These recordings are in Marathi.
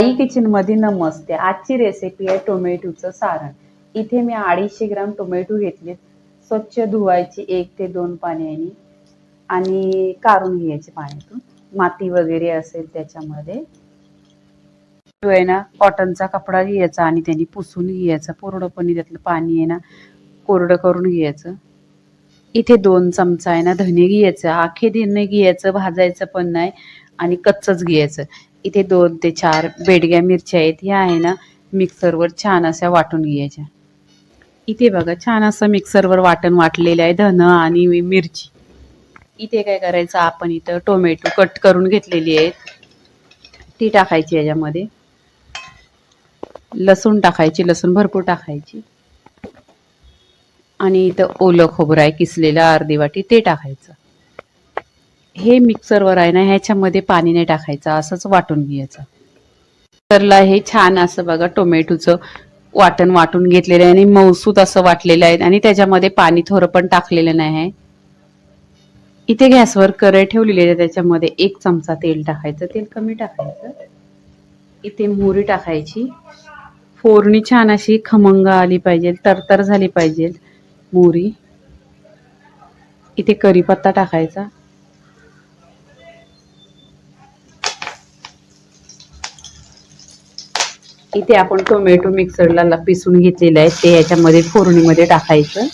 आई किचनमध्ये नमस्ते. आजची रेसिपी आहे टोमॅटोचं सारण. इथे मी अडीचशे ग्राम टोमॅटो घेतलेत. स्वच्छ धुवायची एक ते दोन पाण्याने आणि काढून घ्यायचे पाण्यातून. माती वगैरे असेल त्याच्यामध्ये. जो आहे ना कॉटनचा कपडा घ्यायचा आणि त्यांनी पुसून घ्यायचा. पूर्णपणे त्यातलं पाणी आहे ना कोरडं करून घ्यायचं. इथे दोन चमचा आहे ना धने घ्यायचं आखे धने घ्यायचं भाजायचं पण नाही आणि कच्चच घ्यायचं. इथे दोन ते चार बेडग्या मिरच्या आहेत ह्या आहे ना मिक्सरवर छान अशा वाटून घ्यायच्या. इथे बघा छान असं मिक्सरवर वाटण वाटलेलं आहे धन आणि मिरची. इथे काय करायचं आपण इथं टोमॅटो कट करून घेतलेली आहेत. ती टाकायची याच्यामध्ये. लसूण टाकायची लसूण भरपूर टाकायची. आणि इथं ओलं खोबरं आहे किसलेलं अर्धी वाटी ते टाकायचं. हे मिक्सरवर आहे ना ह्याच्यामध्ये पाणी नाही टाकायचं असंच वाटून घ्यायचं. मिक्सरला हे छान असं बघा टोमॅटोचं वाटण वाटून घेतलेलं आहे आणि मौसूत असं वाटलेलं आहे आणि त्याच्यामध्ये पाणी थोडं पण टाकलेलं नाही आहे. इथे गॅसवर कढई ठेवलेली आहे त्याच्यामध्ये एक चमचा तेल टाकायचं तेल कमी टाकायचं. इथे मोहरी टाकायची. फोडणी छान अशी खमंग आली पाहिजे तरतर झाली पाहिजे. मोहरी इथे करीपत्ता टाकायचा. इथे आपण टोमॅटो मिक्सरला पिसून घेतलेलं आहे. ते याच्यामध्ये फोडणीमध्ये टाकायचं.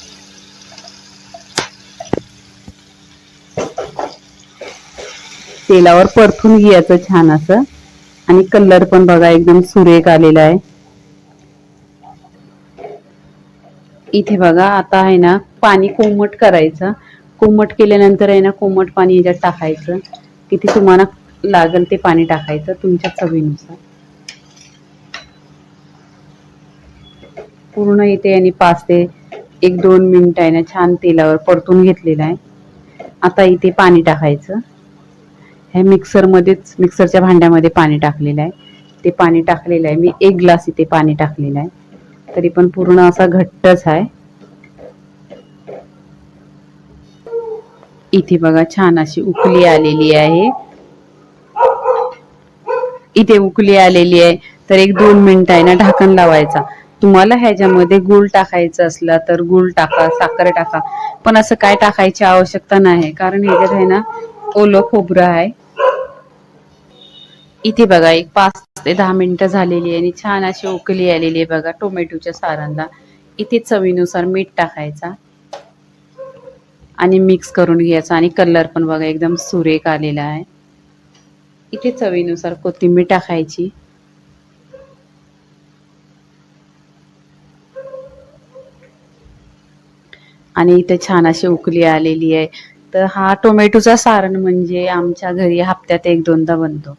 तेलावर परतून घ्यायचं छान असं. आणि कलर पण बघा एकदम सुरेख आलेला आहे. इथे बघा आता आहे ना पाणी कोमट करायचं. कोमट केल्यानंतर आहे ना कोमट पाणी याच्यात टाकायचं. किती तुम्हाला लागेल ते पाणी टाकायचं तुमच्या चवीनुसार. पूर्ण इथे आणि पाच ते एक दोन मिनिट आहे ना छान तेलावर परतून घेतलेलं आहे. आता इथे पाणी टाकायचं. ह्या मिक्सरमध्येच मिक्सरच्या भांड्यामध्ये पाणी टाकलेलं आहे. ते पाणी टाकलेलं आहे. मी एक ग्लास इथे पाणी टाकलेलं आहे. तरी पण पूर्ण असा घट्टच आहे. इथे बघा छान अशी उकली आलेली आहे. इथे उकली आलेली आहे. तर एक दोन मिनिट आहे ना ढाकण लावायचा. तुम्हाला ह्याच्यामध्ये गुळ टाकायचं असला तर गुळ टाका साखर टाका. पण असं काय टाकायची आवश्यकता नाही. कारण ह्याच्यात आहे ना ओलं खोबरं आहे. इथे बघा एक पाच ते दहा मिनिटं झालेली आहे आणि छान अशी उकली आलेली आहे बघा टोमॅटोच्या सारांना. इथे चवीनुसार मीठ टाकायचा आणि मिक्स करून घ्यायचा आणि कलर पण बघा एकदम सुरेख आलेला आहे. इथे चवीनुसार कोथिंबीर टाकायची. आणि इथे छान अशी उकली आलेली आहे. तर हा टोमॅटोचा सारण म्हणजे आमच्या घरी हप्त्यात एक दोनदा बनतो.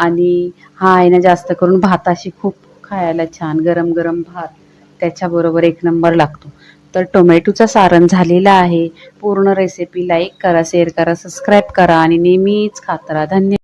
आणि हा आहे ना जास्त करून भाताशी खूप खायला छान गरम गरम भात त्याच्याबरोबर एक नंबर लागतो. तर टोमॅटोचं सारण झालेला आहे. पूर्ण रेसिपी लाईक करा शेअर करा सबस्क्राईब करा आणि नेहमीच खात राहा. धन्यवाद.